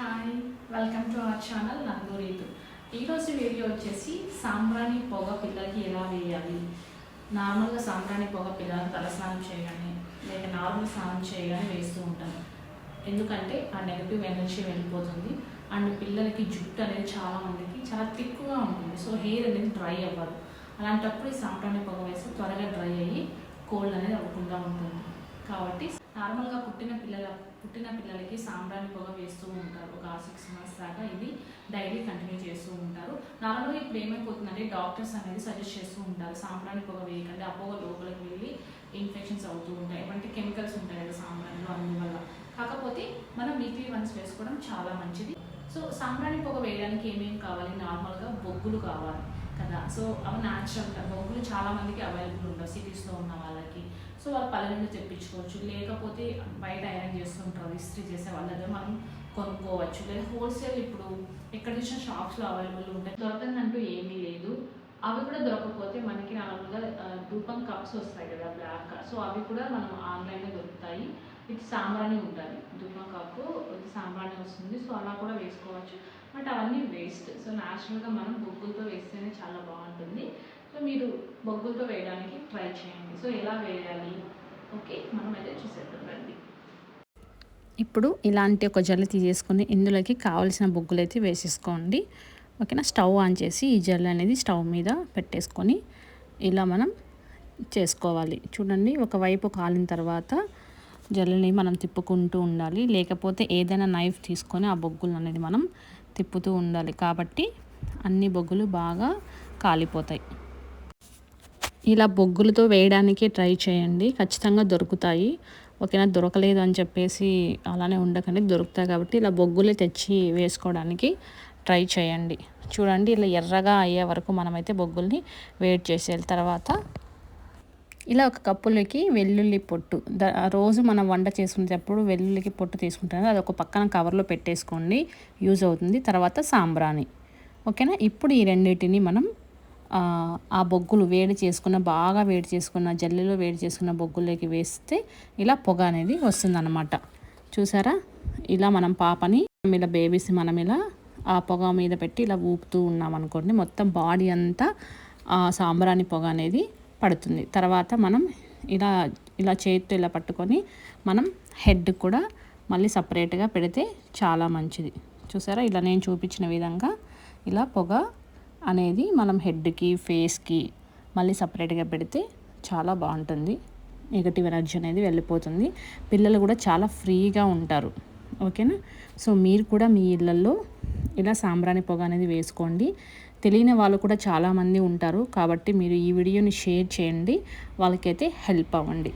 Hi welcome to our channel Nandu Ritu ఈరోజు video వచ్చేసి సాంబ్రాణి పొగ పిల్లలకి ఎలా వేయాలి? నార్మల్గా సాంబ్రాణి పొగ పిల్లలు తలస్నానం చేయగానే లేక నార్మల్ స్నానం చేయగానే వేస్తూ ఉంటాను ఎందుకంటే ఆ నెగిటివ్ ఎనర్జీ వెళ్ళిపోతుంది. అండ్ పిల్లలకి జుట్టు అనేది చాలా మందికి చాలా థిక్గా ఉంటుంది. సో హెయిర్ అనేది డ్రై అవ్వదు. అలాంటప్పుడు ఈ సాంబ్రాణి పొగ వేస్తే త్వరగా డ్రై అయ్యి కోల్డ్ అనేది అవ్వకుండా ఉంటుంది. కాబట్టి నార్మల్గా పుట్టిన పిల్లల పుట్టిన పిల్లలకి సాంబ్రాణి పొగ వేస్తూ ఉంటారు. ఒక సిక్స్ మంత్స్ దాకా ఇది డైలీ కంటిన్యూ చేస్తూ ఉంటారు. నార్మల్గా ఇప్పుడు ఏమైపోతుందంటే డాక్టర్స్ అనేది సజెస్ట్ చేస్తూ ఉంటారు. సాంబ్రాణి పొగ వేయకండి ఆ పొగ లోపలికి వెళ్ళి ఇన్ఫెక్షన్స్ అవుతూ ఉంటాయి. అంటే కెమికల్స్ ఉంటాయి కదా సాంబ్రాణిలో అందువల్ల. కాకపోతే మనం వీక్లీ వన్స్ వేసుకోవడం చాలా మంచిది. సో సాంబ్రాణి పొగ వేయడానికి ఏమేమి కావాలి? నార్మల్గా బొగ్గులు కావాలి. కదా. సో అవి న్యాచురల్ బొగ్గులు చాలా మందికి అవైలబుల్ ఉండవు. సిటీస్లో ఉన్న వాళ్ళకి. సో వాళ్ళు పల్లెల్లో తెప్పించుకోవచ్చు. లేకపోతే బయట ఐరన్ చేస్తుంటారు ఇస్త్రీ చేసే వాళ్ళ. దగ్గర మనం కొనుక్కోవచ్చు. లేదా హోల్సేల్ ఇప్పుడు ఎక్కడ చూసిన షాప్స్లో అవైలబుల్ ఉంటాయి. దొరకదంటూ ఏమీ లేదు. అవి కూడా దొరకకపోతే మనకి నార్మల్గా రూపం కప్స్ వస్తాయి కదా బ్లాక్ సో అవి కూడా మనం ఆన్లైన్లో దొరుకుతాయి. ఇది సాంబ్రాణి ఉంటుంది. ధూపం కప్పు ఇది సాంబ్రాణి వస్తుంది. సో అలా కూడా వేసుకోవచ్చు. బట్ అవన్నీ వేస్ట్. సో న్యాచురల్గా మనం బొగ్గులతో వేస్తేనే చాలా బాగుంటుంది. సో మీరు బొగ్గులతో వేయడానికి ట్రై చేయండి. సో ఎలా వేయాలి? ఓకే మనం అయితే చూసేద్దాం రండి. ఇప్పుడు ఇలాంటి ఒక జల్లి తీసేసుకొని ఇందులోకి కావలసిన బొగ్గులు అయితే వేసేసుకోండి. ఓకేనా? స్టవ్ ఆన్ చేసి ఈ జల్లు అనేది స్టవ్ మీద పెట్టేసుకొని ఇలా మనం చేసుకోవాలి. చూడండి ఒకవైపు కాలిన తర్వాత జల్లిని మనం తిప్పుకుంటూ ఉండాలి. లేకపోతే ఏదైనా నైఫ్ తీసుకొని ఆ బొగ్గులు అనేది మనం తిప్పుతూ ఉండాలి. కాబట్టి అన్ని బొగ్గులు బాగా కాలిపోతాయి. ఇలా బొగ్గులతో వేయడానికి ట్రై చేయండి. ఖచ్చితంగా దొరుకుతాయి. ఓకేనా? దొరకలేదు అని చెప్పేసి అలానే ఉండకండి. దొరుకుతాయి కాబట్టి ఇలా బొగ్గులే తెచ్చి వేసుకోవడానికి ట్రై చేయండి. చూడండి ఇలా ఎర్రగా అయ్యే వరకు మనమైతే బొగ్గుల్ని వేడి చేసేయాలి తర్వాత ఇలా ఒక కప్పులోకి వెల్లుల్లి పొట్టు. ద- రోజు మనం వంట చేసుకునేటప్పుడు వెల్లుల్లికి పొట్టు తీసుకుంటాను అది ఒక పక్కన కవర్లో పెట్టేసుకోండి యూజ్ అవుతుంది. తర్వాత సాంబ్రాణి. ఓకేనా? ఇప్పుడు ఈ రెండింటిని మనం ఆ, బొగ్గులు వేడి చేసుకున్న బాగా వేడి చేసుకున్న జల్లెలో వేడి చేసుకున్న బొగ్గులోకి వేస్తే ఇలా పొగ అనేది వస్తుందన్నమాట. చూసారా? ఇలా మనం పాపని ఇలా బేబీస్ మనం ఇలా ఆ పొగ మీద పెట్టి ఇలా ఊపుతూ ఉన్నాం అనుకోండి మొత్తం బాడీ అంతా ఆ సాంబ్రాణి పొగ అనేది పడుతుంది. తర్వాత మనం ఇలా ఇలా చేతితో ఇలా పట్టుకొని మనం హెడ్ కూడా మళ్ళీ సపరేట్గా పెడితే చాలా మంచిది. చూసారా? ఇలా నేను చూపించిన విధంగా ఇలా పొగ అనేది మనం హెడ్కి ఫేస్కి మళ్ళీ సపరేట్గా పెడితే చాలా బాగుంటుంది. నెగటివ్ ఎనర్జీ అనేది వెళ్ళిపోతుంది. పిల్లలు కూడా చాలా ఫ్రీగా ఉంటారు. ఓకేనా? సో మీరు కూడా మీ ఇళ్ళల్లో ఇలా సాంబ్రాణి పొగ అనేది వేసుకోండి. తెలియని వాళ్ళు కూడా చాలామంది ఉంటారు. కాబట్టి మీరు ఈ వీడియోని షేర్ చేయండి. వాళ్ళకైతే హెల్ప్ అవ్వండి.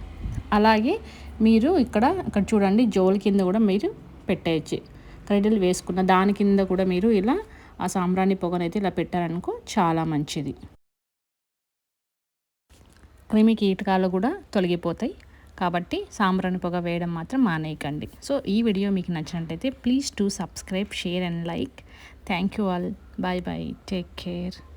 అలాగే మీరు ఇక్కడ ఇక్కడ చూడండి జోల్ కింద కూడా మీరు పెట్టేయచ్చు. క్రైడల్ వేసుకున్న దాని కింద కూడా మీరు ఇలా ఆ సాంబ్రాణి పొగనైతే ఇలా పెట్టారనుకో చాలా మంచిది. క్రిమి కీటకాలు కూడా తొలగిపోతాయి. కాబట్టి సాంబ్రాణి పొగ వేయడం మాత్రం మానేయకండి. సో ఈ వీడియో మీకు నచ్చినట్టయితే please to subscribe share and like. Thank you all. Bye bye. Take care.